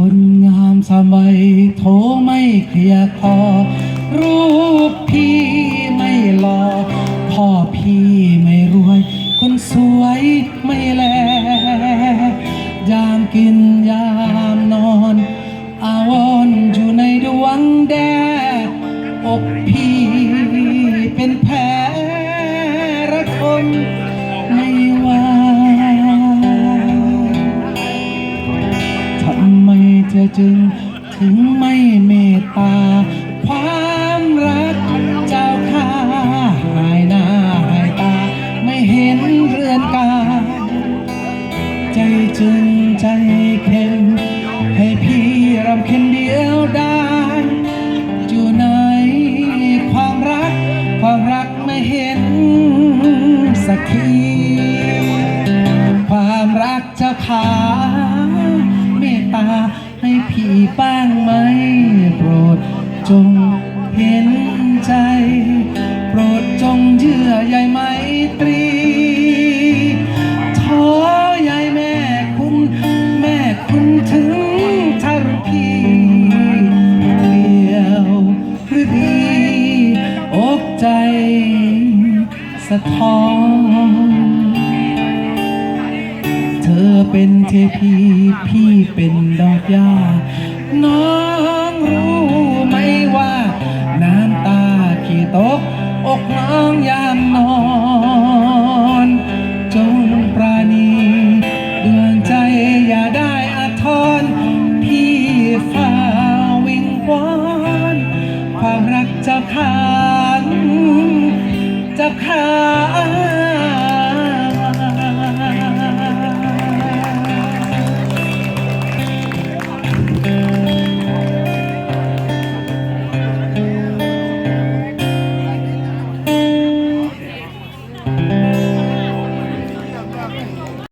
คนงามสมัยโทไม่เคลียคอ รูปพี่ไม่หล่อพ่อพี่ไม่รวย คนสวยไม่แล ยามกินยามนอน อาวอนอยู่ในดวงแดดอกพี่ จึงถึงไม่เมตตา ความรักเจ้าค่าหายหน้าหายตา ไม่เห็นเรือนกา ใจจึงใจ พี่บ้างไหมโปรดจงเห็นใจ โปรดจงเยื่อใยไมตรีท้อใยแม่คุณ แม่คุณถึงทารพีเดียวหรือดีอกใจ สะท้อน เป็นเทพีพี่เป็นดอกยาน้องรู้ไหมว่า น้ำตาขี่ตกอกน้องยามนอน จงปราณีดวงใจอย่าได้อาทรพี่ฝ่าวิงวอนความรักจะขาดจะขาด